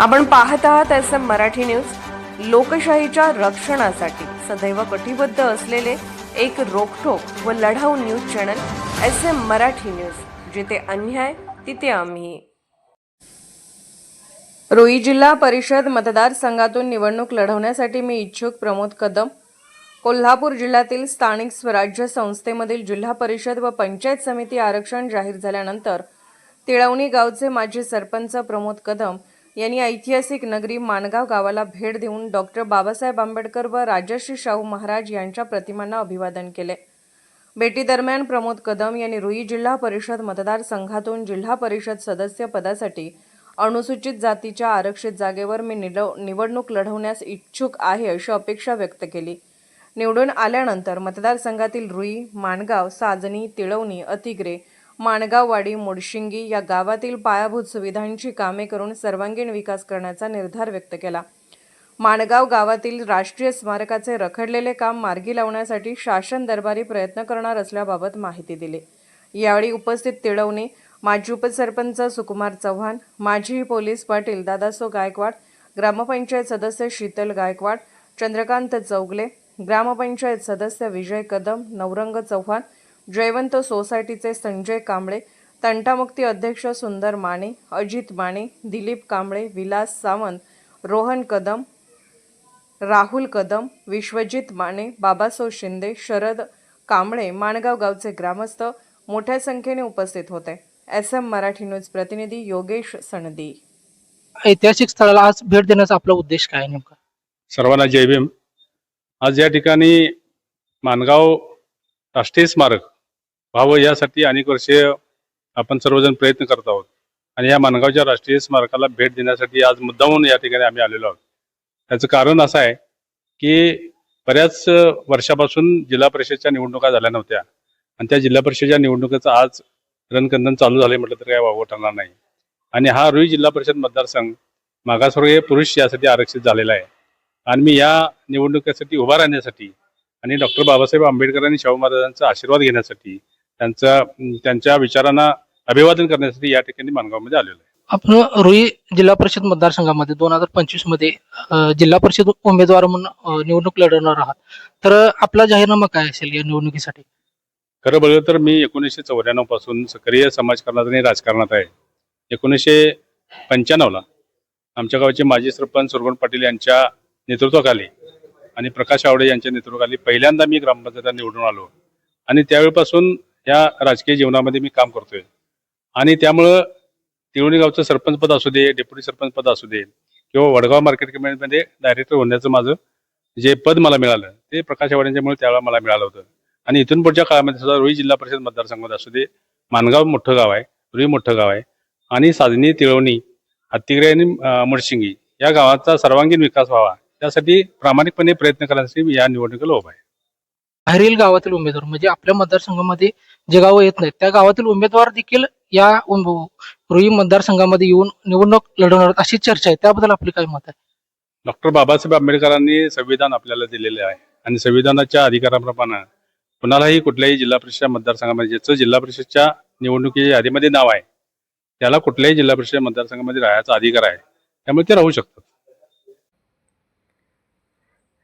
आपण पाहत आहात एस एम मराठी न्यूज. लोकशाहीच्या रक्षणासाठी सदैव कटिबद्ध असलेले एक रोखोक व लढाऊ news channel S M Marathi news. जिथे अन्याय तिथे आम्ही. रोई जिल्हा परिषद मतदारसंघातून निवडणूक लढवण्यासाठी मी इच्छुक प्रमोद कदम. कोल्हापूर जिल्ह्यातील स्थानिक स्वराज्य संस्थेमधील जिल्हा परिषद व पंचायत समिती आरक्षण जाहीर झाल्यानंतर तिळवणी गावचे माजी सरपंच प्रमोद कदम यांनी ऐतिहासिक नगरी माणगाव गावाला भेट देऊन डॉक्टर बाबासाहेब आंबेडकर व राजर्षी शाहू महाराज यांच्या प्रतिमांना अभिवादन केले. भेटीदरम्यान प्रमोद कदम यांनी रुई जिल्हा परिषद मतदारसंघातून जिल्हा परिषद सदस्य पदासाठी अनुसूचित जातीच्या आरक्षित जागेवर मी निलव निवडणूक लढवण्यास इच्छुक आहे अशी अपेक्षा व्यक्त केली. निवडून आल्यानंतर मतदारसंघातील रुई माणगाव साजणी तिळवणी अतिग्रे माणगाववाडी मोडशिंगी या गावातील पायाभूत सुविधांची कामे करून सर्वांगीण विकास करण्याचा निर्धार व्यक्त केला. माणगाव गावातील राष्ट्रीय स्मारकाचे रखडलेले काम मार्गी लावण्यासाठी शासन दरबारी प्रयत्न करणार असल्याबाबत माहिती दिली. यावेळी उपस्थित तिळवणी माजी उपसरपंच सुकुमार चव्हाण माजी पोलीस पाटील दादासो गायकवाड ग्रामपंचायत सदस्य शीतल गायकवाड चंद्रकांत चौगले ग्रामपंचायत सदस्य विजय कदम नवरंग चव्हाण जयवंत सोसायटीचे संजय कांबळे तंटामुक्ती अध्यक्ष सुंदर माने अजित माने दिलीप कांबळे विलास सावंत रोहन कदम राहुल कदम विश्वजित माने बाबासो शिंदे शरद कांबळे माणगाव गावचे ग्रामस्थ मोठ्या संख्येने उपस्थित होते. एस एम मराठी न्यूज प्रतिनिधी योगेश सणदी. ऐतिहासिक स्थळाला आज भेट देण्याचा आपला उद्देश काय आहे नेमका? सर्वांना जय भीम. आज या ठिकाणी माणगाव राष्ट्रीय स्मारक व्हावं यासाठी अनेक वर्षे आपण सर्वजण प्रयत्न करत आहोत. आणि या माणगावच्या राष्ट्रीय स्मारकाला भेट देण्यासाठी आज मुद्दामून या ठिकाणी आम्ही आलेलो आहोत. त्याचं कारण असं आहे की बऱ्याच वर्षापासून जिल्हा परिषदच्या निवडणुका झाल्या नव्हत्या. आणि त्या जिल्हा परिषदेच्या निवडणुकीचं आज रणकंदन चालू झाले म्हटलं तर काय वावं ठरणार नाही. आणि हा रुई जिल्हा परिषद मतदारसंघ मागासवर्गीय पुरुष यासाठी आरक्षित झालेला आहे. आणि मी या निवडणुकीसाठी उभा राहण्यासाठी आणि डॉक्टर बाबासाहेब आंबेडकर आणि शाहू महाराजांचा आशीर्वाद घेण्यासाठी त्यांचा त्यांच्या विचारांना अभिवादन करण्यासाठी या ठिकाणी माणगावमध्ये आलेलो आहे. आपण रुई जिल्हा परिषद मतदारसंघामध्ये दोन हजार पंचवीसमध्ये जिल्हा परिषद उमेदवार म्हणून निवडणूक लढवणार आहात. तर आपला जाहीरनामा काय असेल या निवडणुकीसाठी? खरं बघलं तर मी एकोणीसशे चौऱ्याण्णवपासून सक्रिय समाजकारणात आणि राजकारणात आहे. एकोणीसशे पंच्याण्णवला आमच्या गावाचे माजी सरपंच सुरगण पाटील यांच्या नेतृत्वाखाली आणि प्रकाश आवडे यांच्या नेतृत्वाखाली पहिल्यांदा मी ग्रामपंचायत निवडून आलो. आणि त्यावेळीपासून या राजकीय जीवनामध्ये मी काम करतोय. आणि त्यामुळं तिळवणी गावचं सरपंच पद असू दे डेप्युटी सरपंच पद असू दे किंवा वडगाव मार्केट कमिटीमध्ये डायरेक्टर होण्याचं माझं जे पद मला मिळालं ते प्रकाश आवडे यांच्यामुळे त्यावेळेला मला मिळालं होतं. आणि इथून पुढच्या काळामध्ये सुद्धा रुई जिल्हा परिषद मतदारसंघामध्ये असू दे मानगाव मोठं गाव आहे रुई मोठं गाव आहे आणि साधनी तिळवणी हत्तिग्रे आणि अं, मुडशिंगी या गावाचा सर्वांगीण विकास व्हावा त्यासाठी प्रामाणिकपणे प्रयत्न करण्यासाठी मी या निवडणुकीला उभा आहे. बाहेरील गावातील उमेदवार म्हणजे आपल्या मतदारसंघामध्ये जे गावं येत नाहीत त्या गावातील उमेदवार देखील या रोही मतदारसंघामध्ये येऊन निवडणूक लढवणार अशी चर्चा आहे. त्याबद्दल आपली काय मत आहे? डॉक्टर बाबासाहेब आंबेडकरांनी संविधान आपल्याला दिलेले आहे. आणि संविधानाच्या अधिकाराप्रमाणे कुणालाही कुठल्याही जिल्हा परिषद मतदारसंघामध्ये ज्याचं जिल्हा परिषदच्या निवडणुकीच्या यादीमध्ये नाव आहे त्याला कुठल्याही जिल्हा परिषद मतदारसंघामध्ये राहायचा अधिकार आहे. त्यामुळे ते राहू शकतात.